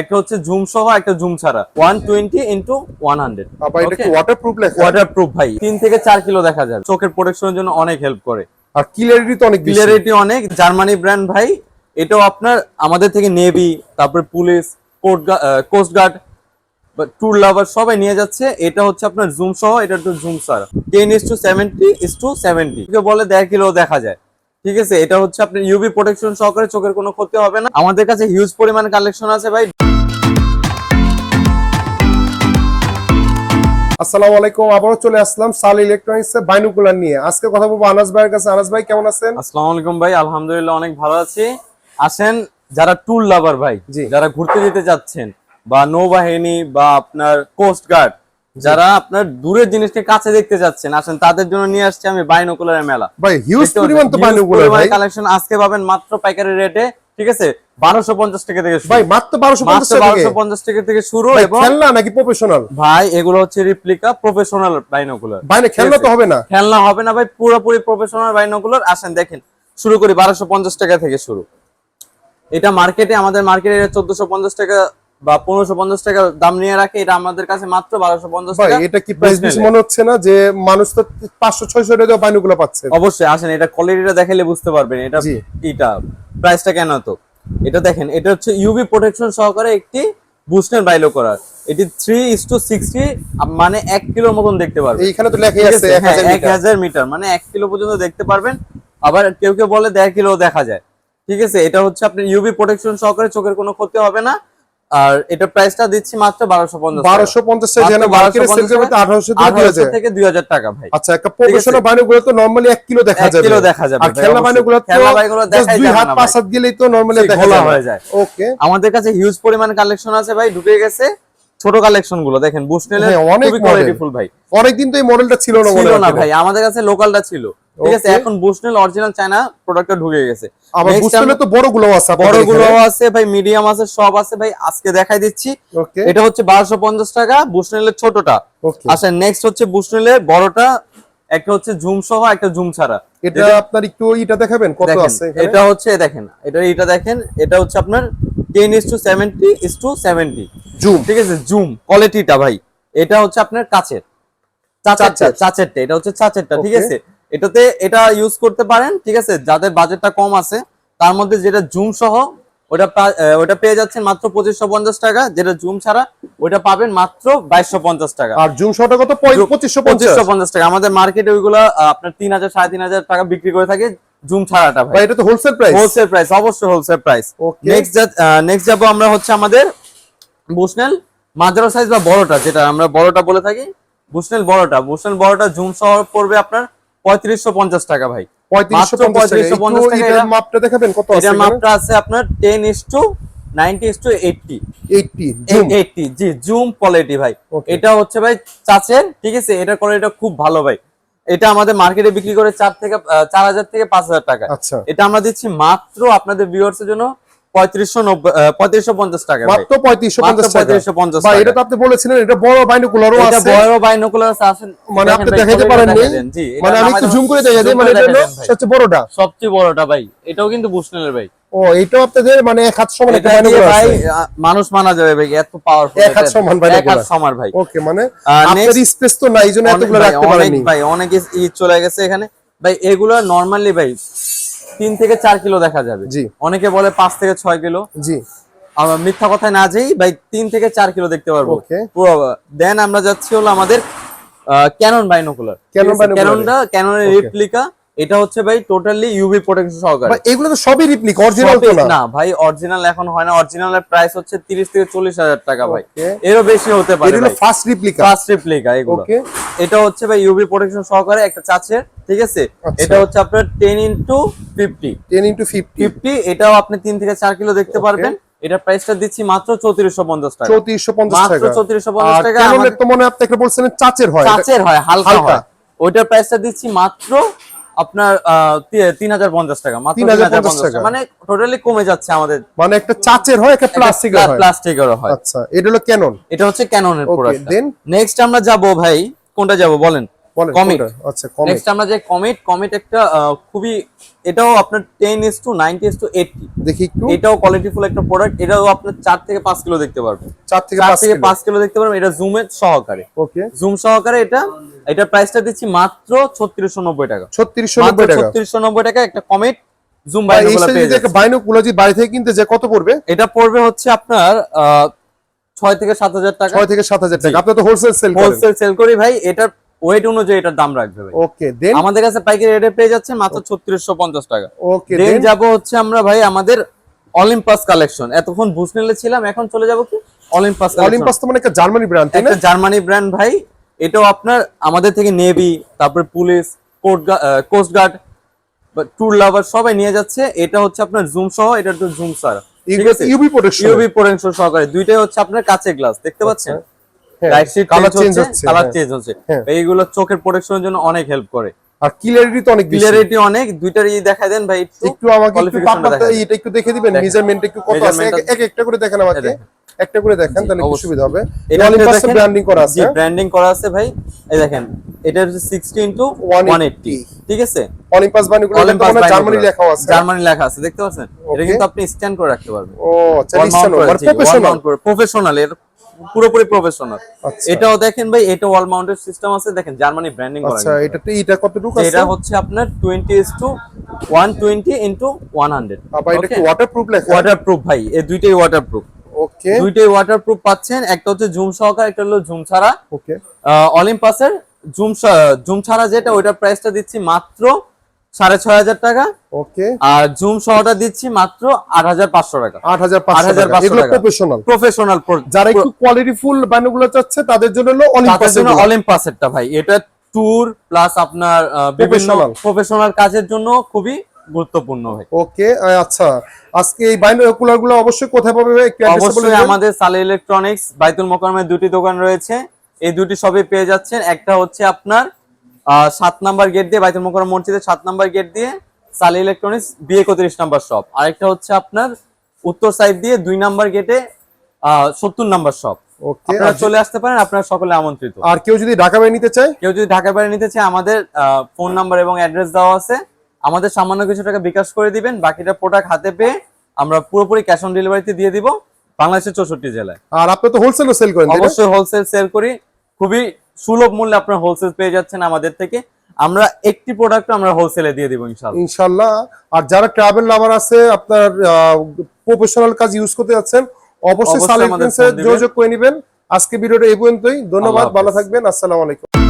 একটা হচ্ছে জুম সহ একটা জুম ছাড়া। One twenty into one hundred waterproof water proof ভাই। তিন থেকে চার কিলো দেখা যায়। চোখের প্রোটেকশনের জন্য অনেক হেল্প করে। আর ক্লিয়ারিটি তো অনেক ক্লিয়ারিটি অনেক। জার্মানি ব্র্যান্ড ভাই এটাও আপনার আমাদের থেকে নেভি তারপরে police coast guard tour lover সবাই নিয়ে যাচ্ছে। এটা হচ্ছে আপনার জুম সহ এটা তো zoom sir ten is to seventy is to seventy বলে দেড় কিলো দেখা যায়। ঠিক আছে এটা হচ্ছে আপনার ইউভি প্রোটেকশন সহকারে চোখের কোনো ক্ষতি হবে না। আমাদের কাছে হিউজ পরিমাণ কালেকশন আছে ভাই। আসসালামু আলাইকুম আবারও চলে আসলাম সাল ইলেকট্রনিক্স এর বাইনোকুলার নিয়ে। আজকে কথা বলব আনাস ভাইয়ের কাছে। আনাস ভাই কেমন আছেন? আসসালামু আলাইকুম ভাই আলহামদুলিল্লাহ অনেক ভালো আছি। আসেন যারা ট্যুর লাভার ভাই। যারা ঘুরতে যেতে যাচ্ছেন বা নৌবাহিনী বা আপনার কোস্ট গার্ড যারা আপনার দূরের জিনিসকে কাছে দেখতে যাচ্ছেন আসেন তাদের জন্য নিয়ে আসছি আমি বাইনোকুলারের মেলা। ভাই হিউজ পরিমাণ তো বাইনোকুলার ভাই। কালেকশন আজকে পাবেন মাত্র পাইকারি রেটে ঠিক আছে? বারোশো পঞ্চাশ টাকা থেকে শুরু। ভাই মাত্র বারোশো পঞ্চাশ মাত্র টাকা থেকে। শুরু এবং খেলনা নাকি প্রফেশনাল ভাই এগুলো হচ্ছে রিপ্লিকা প্রফেশনাল বাইনোকুলার বাইরে খেলনা তো হবে না। খেলনা হবে না ভাই পুরোপুরি প্রফেশনাল বাইনোকুলার আসেন দেখেন শুরু করি বারোশো পঞ্চাশ টাকা থেকে শুরু। এটা মার্কেটে আমাদের মার্কেটে চোদ্দশো পঞ্চাশ টাকা বা পনেরোশো পঞ্চাশ টাকা দাম নিয়ে রাখে এটা আমাদের কাছে মাত্র বারোশো পঞ্চাশ টাকা। এটা কি প্রাইস বেশি মনে হচ্ছে না যে মানুষ তো পাঁচশো ছয়শো টাকা পাচ্ছে? অবশ্যই আসেন এটা কোয়ালিটিটা দেখালে বুঝতে পারবেন এটা এটা প্রাইসটা কেন তো এটা দেখেন এটা হচ্ছে ইউভি প্রোটেকশন সহকারে একটি বুস্টার বাইলো করার। এটি থ্রি ইস টু সিক্সটি মানে এক কিলোর মতন দেখতে পারবেন। এইখানে তো ঠিক আছে? এক হ্যাঁ, হাজার মিটার। হাজার মিটার মানে এক কিলো পর্যন্ত দেখতে পারবেন। আবার কেউ কেউ বলে দেড় কিলো দেখা যায়। ঠিক আছে এটা হচ্ছে আপনার ইউভি প্রোটেকশন সহকারে চোখের কোনো ক্ষতি হবে না। আর এটা প্রাইসটা দিচ্ছি মাত্র বারোশো পঞ্চাশ বারোশো পঞ্চাশ টাকা যেন মার্কেটে সেল 1250 করবে আঠারোশো থেকে দুই হাজার থেকে দুই হাজার টাকা ভাই। আচ্ছা একটা প্রফেশনাল তো নরমালি এক কিলো দেখা যাবে। 1 কিলো দেখা যাবে আর খেলনা। তো খেলনা দেখা দুই হাত পাঁচ হাত গেলেই তো নরমালি দেখা যায়। ওকে আমাদের কাছে হিউজ পরিমাণ কালেকশন আছে ভাই ঢুকে গেছে। ছোট কালেকশনগুলো দেখেন বুশনেলের হ্যাঁ, অনেক কোয়ালিটিফুল ভাই। অনেকদিন তো এই মডেলটা ছিল না ছিল না ভাই আমাদের কাছে লোকালটা ছিল। ঠিক আছে এখন বুশনেল অরিজিনাল চায়না প্রোডাক্টটা ঢুকে গেছে। আবার Next তো বড়গুলো আছে বড়গুলো আছে ভাই মিডিয়াম আছে সব আছে ভাই আজকে দেখাই দিচ্ছি। এটা হচ্ছে বারোশো পঞ্চাশ টাকা বুশনেলের ছোটটা। আচ্ছা নেক্সট হচ্ছে বুশনেলের বড়টা একটা হচ্ছে জুম সহ একটা জুম ছাড়া। এটা আপনার একটু এটা দেখাবেন কত আছে এটা হচ্ছে দেখেন এটা এটা দেখেন এটা হচ্ছে আপনার ten is to seventy is to seventy zoom. ঠিক আছে জুম কোয়ালিটিটা ভাই। এটা হচ্ছে আপনার কাচের। চাচেরটা চাচের। এটা হচ্ছে চাচেরটা ঠিক আছে? এটাতে এটা ইউজ করতে পারেন ঠিক আছে? যাদের বাজেটটা কম আছে তার মধ্যে যেটা জুম সহ ওটা ওটা পেয়ে যাচ্ছেন মাত্র পঁচিশশো পঞ্চাশ টাকা। যেটা জুম ছাড়া ওটা পাবেন মাত্র বাইশশো পঞ্চাশ টাকা। আর জুম শটা কত? পঁচিশশো পঁচিশশো পঞ্চাশ টাকা। আমাদের মার্কেটে ওইগুলো আপনার তিন হাজার সাড়ে তিন হাজার টাকা বিক্রি করে থাকে জুম ছাড়াটা ভাই। এটা তো হোলসেল প্রাইস হোলসেল প্রাইস অবশ্যই হোলসেল প্রাইস. নেক্সট নেক্সট যাব আমরা হচ্ছে আমাদের বুশনেল মাঝারো সাইজ বা বড়টা যেটা আমরা বড়টা বলে থাকি বুসনেল বড়টা। বুশনেল বড়টা জুম সহ পড়বে আপনার পঁয়ত্রিশশো পঞ্চাশ টাকা ভাই। পঁয়ত্রিশশো মাত্র পঞ্চাশ টাকা। 3550 একটু টাকা এটার এটা- মাপটা দেখাবেন কত আছে মাপটা আছে আপনার ten is to ninety is to eighty eighty G zoom quality ভাই। এটা হচ্ছে ভাই চাচের ঠিক আছে? এটা কোয়ালিটিটা খুব ভালো ভাই। এটা আমাদের মার্কেটে বিক্রি করে চার থেকে চার হাজার থেকে পাঁচ হাজার টাকা। আচ্ছা। এটা আমরা দিচ্ছি মাত্র আপনাদের ভিউয়ার্স এর জন্য পঁয়ত্রিশশো পঞ্চাশ টাকা ভাই। মাত্র পঁয়ত্রিশশো পঞ্চাশ টাকা। 3550 টাকা। এটা তো আপনি বলেছিলেন এটা বড় বাইনোকুলারও আছে। বড় বাইনোকুলার আছে। মানে আপনি জি মানে আমি একটু জুম করে দেখাই দিই মানে এটা ভাই। সবচেয়ে বড়টা। সবচেয়ে বড়টা ভাই এটাও কিন্তু বুশনেলের ভাই। ও এটাও আপনাদের মানে এক হাত সমান একটা বাইনোকুলার ভাই মানুষ মানা যাবে ভাই এত পাওয়ারফুল এক হাত সমান এক হাত সমান ভাই। ওকে মানে আপনার স্পেস তো নাই জন্য এতগুলো রাখতে ভাই অনেক চলে গেছে এখানে। ভাই এগুলো নরমালি ভাই তিন থেকে চার কিলো দেখা যাবে। জি। অনেকে বলে পাঁচ থেকে ছয় কিলো। জি। আমরা মিথ্যা কথায় না যাই ভাই তিন থেকে চার কিলো দেখতে পারব। পুরো দেন আমরা যাচ্ছি হলো আমাদের ক্যানন বাইনোকুলার। ক্যাননটা ক্যাননের. রিপ্লিকা এটা হচ্ছে ভাই টোটালি ইউভি প্রোটেকশন সহকারে। ভাই এগুলো তো সবই রিপ্লিক অরিজিনাল তো না ভাই অরিজিনাল এখন হয় না। অরিজিনালের প্রাইস হচ্ছে তিরিশ থেকে চল্লিশ হাজার টাকা ভাই। এরও বেশি হতে পারে এগুলো ফার্স্ট রিপ্লিকা ফার্স্ট রিপ্লিকা এগুলো। ওকে এটা হচ্ছে ভাই ইউভি প্রোটেকশন সহকারে একটা চাচের ঠিক আছে? আচ্ছা। এটা হচ্ছে আপনার ten into fifty 10 into 50 fifty এটাও আপনি তিন থেকে চার কিলো দেখতে পারবেন। এটা প্রাইসটা দিচ্ছি মাত্র চৌত্রিশশো পঞ্চাশ টাকা। 3450 মাত্র টাকা। 3450 আর টাকা ক্যাননের তো মনে হয় আপনি একটা বলছিলেন চাচের হয়। কাঁচের হয় হালকা। হয়। ওইটার প্রাইসটা দিচ্ছি মাত্র আপনার তিন হাজার পঞ্চাশ টাকা। মাত্র 3050 তিন হাজার টাকা। মানে টোটালি কমে যাচ্ছে আমাদের। মানে একটা চাচের হয় একটা প্লাস্টিকের হয়। প্লাস্টিকের হয়। আচ্ছা এটা হলো ক্যানন এটা হচ্ছে ক্যাননের প্রোডাক্ট দেন নেক্সট আমরা যাব ভাই কোনটা যাব বলেন? আচ্ছা কমেট নেক্সট আমরা যে কমেট কমেট একটা খুবই এটাও আপনার টু টু। দেখি একটু। এটাও কোয়ালিটিফুল একটা প্রোডাক্ট এটাও আপনার থেকে পাঁচ কিলো দেখতে পারবেন। থেকে থেকে কিলো। কিলো দেখতে পারবেন এটা সহকারে। ওকে জুম সহকারে এটা এটা প্রাইসটা দিচ্ছি মাত্র ছত্রিশশো নব্বই টাকা। ছত্রিশশো মাত্র নব্বই টাকা একটা কমেট জুম ভাই, এই বাইনোকুলার পেয়ে যাচ্ছে। বাইনোকুলার যদি বাড়ি থেকে কিনতে যে কত পড়বে? এটা পড়বে হচ্ছে আপনার ছয় থেকে সাত হাজার টাকা। ছয় থেকে সাত হাজার টাকা। আপনি তো হোলসেল সেল করেন। হোলসেল সেল করি ভাই এটার ওয়েট অনুযায়ী এটার দাম রাখবে ভাই। ওকে দেন আমাদের কাছে পাইকারি রেটে পেয়ে যাচ্ছে মাত্র ছত্রিশশো পঞ্চাশ টাকা। ওকে দেন যাব হচ্ছে আমরা ভাই আমাদের অলিম্পাস কালেকশন এতক্ষণ বুসনেলে ছিলাম এখন চলে যাব কি? অলিম্পাস অলিম্পাস তো মানে একটা জার্মানি ব্র্যান্ড তাই না? একটা জার্মানি ব্র্যান্ড ভাই। এটাও আপনার আমাদের থেকে নেভি তারপর police coast guard tour lover সবাই নিয়ে যাচ্ছে। এটা হচ্ছে আপনার জুম সহ এটা তো জুম সার ইউবি প্রোটেকশন ইউভি পোটেনশিয়াল সহকারে। দুইটাই হচ্ছে আপনার কাঁচের গ্লাস দেখতে পাচ্ছেন? কালার চেঞ্জ চেঞ্জ হচ্ছে হচ্ছে কালার হ্যাঁ। চেঞ্জ হচ্ছে। হ্যাঁ। এইগুলো চোখের প্রোটেকশনের জন্য অনেক হেল্প করে। আর ক্লিয়ারিটি তো অনেক ক্লিয়ারিটি অনেক দেখা দেন ভাই একটু আমাকে একটু তাপমাত্রা এটা একটু দেখে দিবেন মেজারমেন্ট একটু কত আছে? এক- এক একটা করে দেখেন আমাকে। একটা করে দেখেন তাহলে অবশ্যই। সুবিধা হবে। এটা অলিম্পাস ব্র্যান্ডিং করা আছে। ব্র্যান্ডিং করা আছে ভাই। এই দেখেন এটা হচ্ছে 60 ইনটু 180 180 ঠিক আছে? অলিম্পাস মানে। জার্মানি লেখাও আছে। জার্মানি লেখা আছে দেখতে পাচ্ছেন? এটা কিন্তু আপনি স্ট্যান্ড করে রাখতে পারবেন। ও মানে প্রফেশনাল প্রফেশনাল এর পুরোপুরি প্রফেশনাল আচ্ছা। এটাও দেখেন ভাই এটা ওয়াল মাউন্টেড সিস্টেম আছে। দেখেন জার্মানি ব্র্যান্ডিং করা আচ্ছা এটা এটা কতটুকু আছে? এটা হচ্ছে আপনার 20 is to 120 into 100 আবার এটা কি ওয়াটারপ্রুফ লেখা? ওয়াটারপ্রুফ ভাই এই দুইটাই ওয়াটারপ্রুফ ওকে দুইটাই ওয়াটারপ্রুফ পাচ্ছেন। একটা হচ্ছে জুম সহকারে একটা হলো জুম ছাড়া। ওকে অলিম্পাসের জুম জুম ছাড়া যেটা ওইটার প্রাইসটা দিচ্ছি মাত্র সাড়ে ছয় হাজার টাকা। ওকে। আর জুম সহটা দিচ্ছি মাত্র আট হাজার পাঁচশো টাকা। আট হাজার 8,500 প্রফেশনাল প্রফেশনাল যারা একটু কোয়ালিটি ফুল চাচ্ছে তাদের জন্য হলো অলিম্পাসেরটা ভাই। এটা ট্যুর প্লাস আপনার বিভিন্ন প্রফেশনাল কাজের জন্য খুবই গুরুত্বপূর্ণ ভাই। ওকে আচ্ছা। আজকে এই বাইনোকুলারগুলো অবশ্যই কোথায় পাবে অবশ্যই আমাদের সালে ইলেকট্রনিক্স বাইতুল মোকারমের দুটি দোকান রয়েছে। এই দুটি সবই পেয়ে যাচ্ছেন। একটা হচ্ছে আপনার সাত নাম্বার গেট দিয়ে বাইতুল মোকারম মসজিদের সাত নাম্বার গেট দিয়ে সালে ইলেকট্রনিক্স বিয়ে একত্রিশ নাম্বার শপ আরেকটা হচ্ছে আপনার উত্তর সাইড দিয়ে দুই নাম্বার গেটে সত্তর নাম্বার শপ ওকে আপনারা চলে আসতে পারেন আপনারা সকলে আমন্ত্রিত। আর কেউ যদি ঢাকা বাই নিতে চায়? কেউ যদি ঢাকা বাইরে নিতে চায় আমাদের ফোন নাম্বার এবং অ্যাড্রেস দেওয়া আছে। আমাদের সামান্য কিছু টাকা বিকাশ করে দিবেন বাকিটা প্রোডাক্ট হাতে পেয়ে আমরা পুরোপুরি ক্যাশ অন ডেলিভারিতে দিয়ে দিব। বাংলাদেশের চৌষট্টি জেলায়। আর আপনি তো হোলসেলও সেল করেন অবশ্যই হোলসেল সেল করি। খুবই সুলভ মূল্যে আপনার হোলসেল পেয়ে যাচ্ছেন আমাদের থেকে। আমরা একটি প্রোডাক্ট আমরা হোলসেলে দিয়ে দিব ইনশাআল্লাহ। ইনশাল্লাহ আর যারা ট্রাভেল লাভার আছে আপনার প্রফেশনাল কাজ ইউজ করতে যাচ্ছেন অবশ্যই সালেক। যোগাযোগ করে নেবেন। আজকে ভিডিওটা এই পর্যন্তই। ধন্যবাদ। ভালো থাকবেন। আসসালামু আলাইকুম।